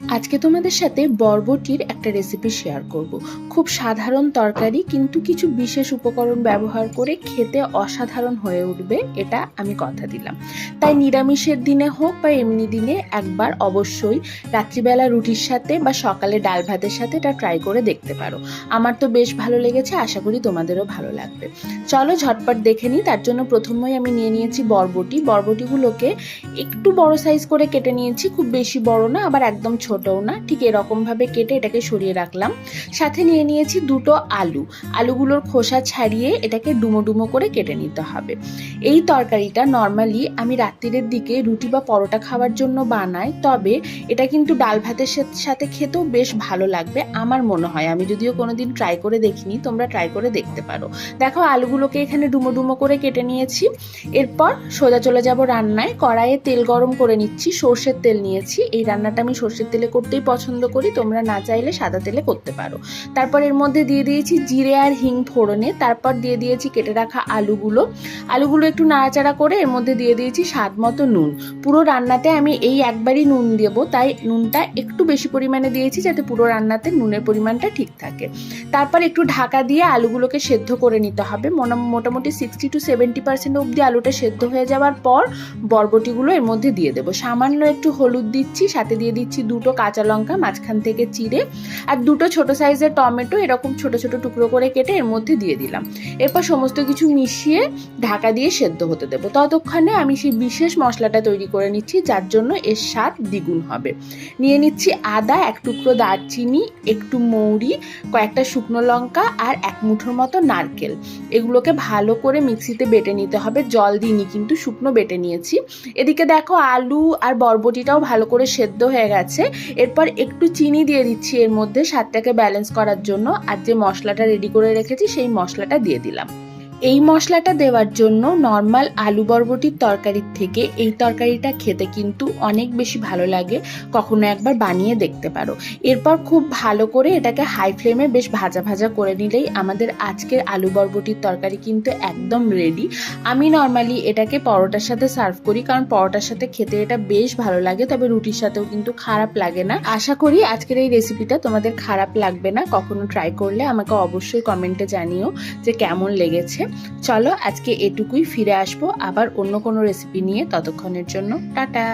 আজকে তোমাদের সাথে বরবটির একটা রেসিপি শেয়ার করব। খুব সাধারণ তরকারি, কিন্তু কিছু বিশেষ উপকরণ ব্যবহার করে খেতে অসাধারণ হয়ে উঠবে, এটা আমি কথা দিলাম। তাই নিরামিষের দিনে হোক বা এমনি দিনে, একবার অবশ্যই রাত্রিবেলা রুটির সাথে বা সকালে ডাল ভাতের সাথে এটা ট্রাই করে দেখতে পারো। আমার তো বেশ ভালো লেগেছে, আশা করি তোমাদেরও ভালো লাগবে। চলো ঝটপট দেখে নিই, তার জন্য প্রথমেই আমি নিয়ে নিয়েছি বরবটি। বরবটিগুলোকে একটু বড় সাইজ করে কেটে নিয়েছি, খুব বেশি বড় না, আবার একদম ছোটও না, ঠিক এরকম ভাবে কেটে এটাকে সরিয়ে রাখলাম। সাথে নিয়ে নিয়েছি দুটো আলু। আলুগুলোর খোসা ছাড়িয়ে এটাকে ডুমো ডুমো করে কেটে নিতে হবে। এই তরকারিটা নর্মালি আমি রাত্রিরের দিকে রুটি বা পরোটা খাওয়ার জন্য বানাই, তবে এটা কিন্তু ডাল ভাতের সাথে খেতেও বেশ ভালো লাগবে, আমার মনে হয়। আমি যদিও কোনোদিন ট্রাই করে দেখিনি, তোমরা ট্রাই করে দেখতে পারো। দেখো, আলুগুলোকে এখানে ডুমো ডুমো করে কেটে নিয়েছি। এরপর সোজা চলে যাব রান্নায়। কড়াইয়ে তেল গরম করে নিচ্ছি, সর্ষের তেল নিয়েছি। এই রান্নাটা আমি সর্ষের তেলে করতেই পছন্দ করি, তোমরা না চাইলে সাদা তেলে করতে পারো। তারপর এর মধ্যে দিয়ে দিয়েছি জিরে আর হিং ফোড়নে, তারপর দিয়ে দিয়েছি কেটে রাখা আলুগুলো। আলুগুলো একটু নাড়াচাড়া করে এর মধ্যে দিয়ে দিয়েছি স্বাদ মতো নুন। পুরো রান্নাতে আমি এই একবারই নুন দেবো, তাই নুনটা একটু বেশি পরিমাণে দিয়েছি যাতে পুরো রান্নাতে নুনের পরিমাণটা ঠিক থাকে। তারপর একটু ঢাকা দিয়ে আলুগুলোকে সেদ্ধ করে নিতে হবে। মোটামুটি সিক্সটি টু সেভেন্টি পার্সেন্ট অবধি আলুটা সেদ্ধ হয়ে যাওয়ার পর বরবটিগুলো এর মধ্যে দিয়ে দেবো। সামান্য একটু হলুদ দিচ্ছি, সাথে দিয়ে দিচ্ছি দুটো কাঁচা লঙ্কা, মাঝখান থেকে চিড়ে আর দুটো ছোট সাইজের টমেটো এরকম ছোট ছোট টুকরো করে কেটে এর মধ্যে দিয়ে দিলাম। এরপর সমস্ত কিছু মিশিয়ে ঢাকা দিয়ে সেদ্ধ হতে দেবো। ততক্ষণে আমি সেই বিশেষ মশলাটা তৈরি করে নিচ্ছি, যার জন্য এর স্বাদ দ্বিগুণ হবে। নিয়ে নিচ্ছি আদা, এক টুকরো দারচিনি, একটু মৌরি, কয়েকটা শুকনো লঙ্কা আর এক মুঠোর মতো নারকেল। এগুলোকে ভালো করে মিক্সিতে বেটে নিতে হবে। জল দিইনি, কিন্তু শুকনো বেটে নিয়েছি। এদিকে দেখো আলু আর বরবটিটাও ভালো করে সেদ্ধ হয়ে গেছে। এরপর একটু চিনি দিয়ে দিচ্ছি এর মধ্যে, স্বাদটাকে ব্যালেন্স করার জন্য। আর যে মশলাটা রেডি করে রেখেছি, সেই মশলাটা দিয়ে দিলাম। এই মশলাটা দেওয়ার জন্য নর্মাল আলু বরবটির তরকারির থেকে এই তরকারিটা খেতে কিন্তু অনেক বেশি ভালো লাগে। কখনো একবার বানিয়ে দেখতে পারো। এরপর খুব ভালো করে এটাকে হাই ফ্লেমে বেশ ভাজা ভাজা করে নিলেই আমাদের আজকের আলু বরবটির তরকারি কিন্তু একদম রেডি আমি নর্মালি এটাকে পরোটার সাথে সার্ভ করি, কারণ পরোটার সাথে খেতে এটা বেশ ভালো লাগে, তবে রুটির সাথেও কিন্তু খারাপ লাগে না। আশা করি আজকের এই রেসিপিটা তোমাদের খারাপ লাগবে না। কখনো ট্রাই করলে আমাকে অবশ্যই কমেন্টে জানিও যে কেমন লেগেছে। চলো আজকে এটুকুই ফিরে আসব আবার অন্য কোনো রেসিপি নিয়ে ততক্ষণের জন্য টাটা।